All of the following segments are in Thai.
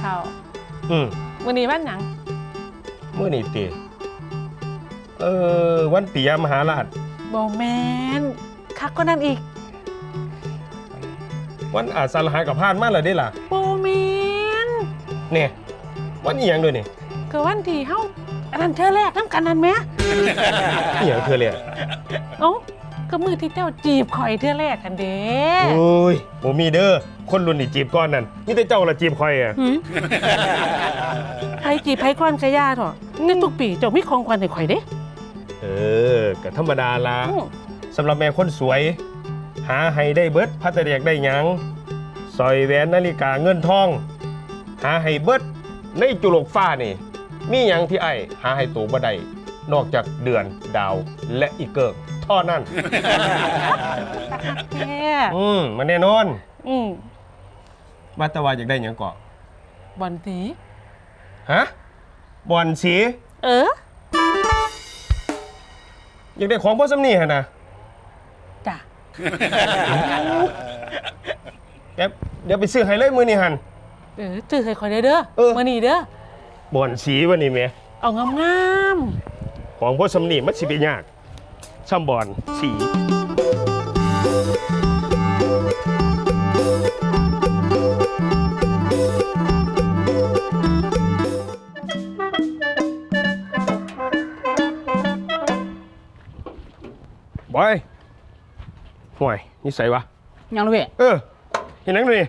เท่าอืมวันนี้วันหนังมื้อนี้ติเออวันปิยมหาราชโบแมนคักก็นั่นอีก วันอาสาฬหากับพานมาแล้วเด้ล่ะโบแมนเนี่ยวันอีหยังด้วยนี่คือวันที่เฮาอันนั้นเธอแรกน้ำกันนั่นไหมอีหยังเธอเลยเอ้า ก็มือที่เจ้าจีบข่อยเธอแรกกันเด้โอ้ยบ่มีเด้อคนรุ่นนี่จีบก่อนนั่นนี่แต่เจ้าละจีบคอยอะหืมใครจีบใครควันกระยาเถอะในทุกปีเจ้ามีของขวัญให้ข่อยเด้เออก็ธรรมดาละอืมสำหรับแม่คนสวย หาให้ได้เบิดพัตเรียกได้หยังสร้อยแหวนนาฬิกาเงินทอง หาให้เบิดในจุลกฟ้านี่ มีหยังที่ไอ้ายหาให้ตัวบ่ได้นอกจากเดือนดาวและอีเกิกเท่านั้นแค่อืมมันแน่นอนอืมว่าแต่ว่าอยากได้หยังก่อนบอลสีฮะบอลสี เอออยากได้ของพ่อสำนีฮะนะจ้ะเดี๋ยวเดี๋ยวไปซื้อให้เลยมือนี่หัน เออจื้อให้ข่อยได้เด้อเออมื่อนี้เด้อบอลสีวันนี้แหม่เอางามของพ่อสำนีมันสิเป็นยาก ช่ำบอลสีบอยห่วยนี่ใส่วะ ยังเลยเว้ยเออเห็นนังดูนี่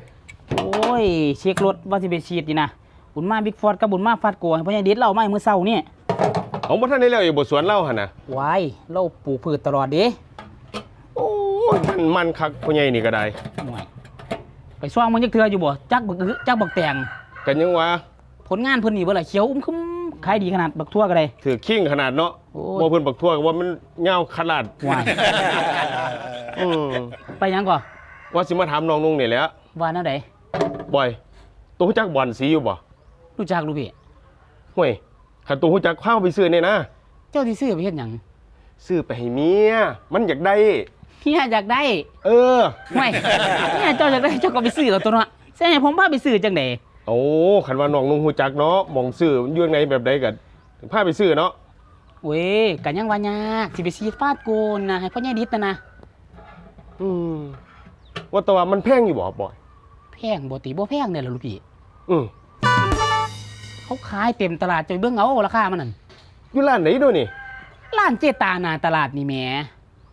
โอ้ย เช็ครถว่าสิไปฉีดนี่นะ บุญมาบิ๊กฟอร์ดกับบุญมาฟาดโกให้พ่อใหญ่ดิดเล่ามาให้มื้อเช้านี่ ของพ่ท่านได้แล้วอยู่บทสวนเล่าหันนะวายเล่าปลูกพืชตลอดเด้โอ้ยมันมันคักพ่อใหญ่นี่ก็ได้ห่วยไปซ่องมันจักเทื่ออยู่บ่จักบักอึจักบักแตงกันยังวะผลงานเพิ่นนี่บ่ล่ะเขียวอุ้มคึมขายดีขนาดบักทั่วก็ได้ ถือขิงขนาดเนาะโอ้ยว่าเพิ่นบักทั่วก็ว่ามันเงาวขนาดวายอืมไปยังก่อว่าสิมาถามน้องนุ่งนี่แหละว่าแนวใดบอยตัวฮู้จักบอลสีอยู่บ่รู้จักลูกพี่ห่วย คันตัวฮู้จักข้าวไปซื้อเนี่ยนะเจ้าสิซื้อไปเฮ็ดหยังซื้อไปให้เมียมันอยากได้ เฮียอยากได้เออห่วยเฮียเจ้าอยากได้เจ้าก็ไปซื้อเอาตัวเนาะใช่ให้ผมพาไปซื้อจังได๋โอ้คันว่าน้องนุ่งฮู้จักเนาะหมองซื้อมันอยู่ไหนแบบใดก็พาไปซื้อเนาะเว้ยกันยังว่ายากสิไปฉีดฟาดโกนนะให้พ่อใหญ่ดิดนะนะอืมว่าแต่ว่ามันแพงอยู่บ่บอยแพงบ่ติบ่แพงเนี่ยล่ะลูกพี่อืม เขาขายเต็มตลาดจะเบิ่งเอาราคามันนั่นอยู่ร้านไหนด้วยนี่ร้านเจตาหนาตลาดนี่แหม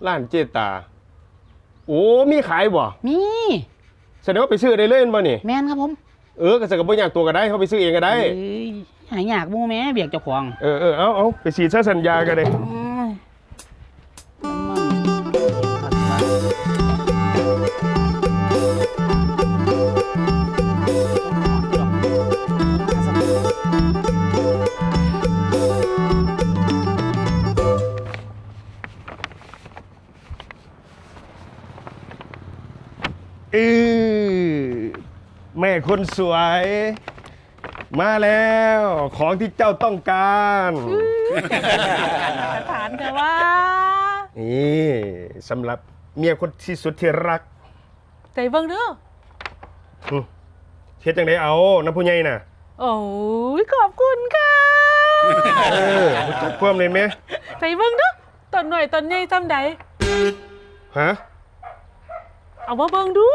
ร้านเจตา โอ้มีขายบ่มีแสดงว่าไปซื้อได้เลยแม่นบ่นี่แม่นครับผมเออก็สกับบ่อยากตัวก็ได้เขาไปซื้อเองก็ได้เอ้ยหายากบ่แหม่เบียกเจ้าของเออเออเอาเอาไปฉีดซะสัญญากันเลย แม่คนสวย มาแล้วของที่เจ้าต้องการสถานแต่ว่า นี่สำหรับเมียคนที่สุดที่รักใจเบิ่งเด้อหึเฮ็ดจังไดเอาน้ำผู้ใหญ่น่ะ โอ้ยขอบคุณค่ะเออรู้จักความเลยไหมใจเบิ่งเด้อตอนหน่อยตอนใหญ่จำใดฮะเอามาเบิ่งดู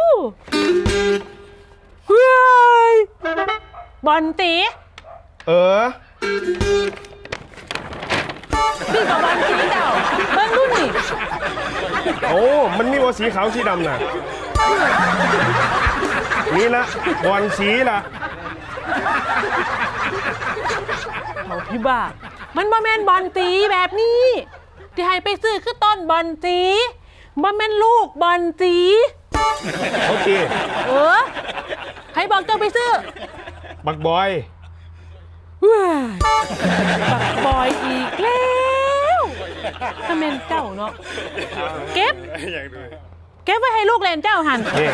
เฮ้ย บอลตีเออพี่กับบอลตีเจ้าเบิ่งดูนี่โอ้ มันมีว่าสีขาวสีดำน่ะ นี่ละบอลสีละเอาพี่บ้า มันบ่แม่นบอลตีแบบนี้ ที่ให้ไปซื้อคือต้นบอลตีบ่แม่นลูกบอลตีโอเค เออ ใครบอกเจ้าไปซื้อบักบอย ว้ายบักบอยอีกแล้วถ้าแม่นเจ้าเนาะเก็บเก็บไว้ให้ลูกเล่นเจ้าหัน นี่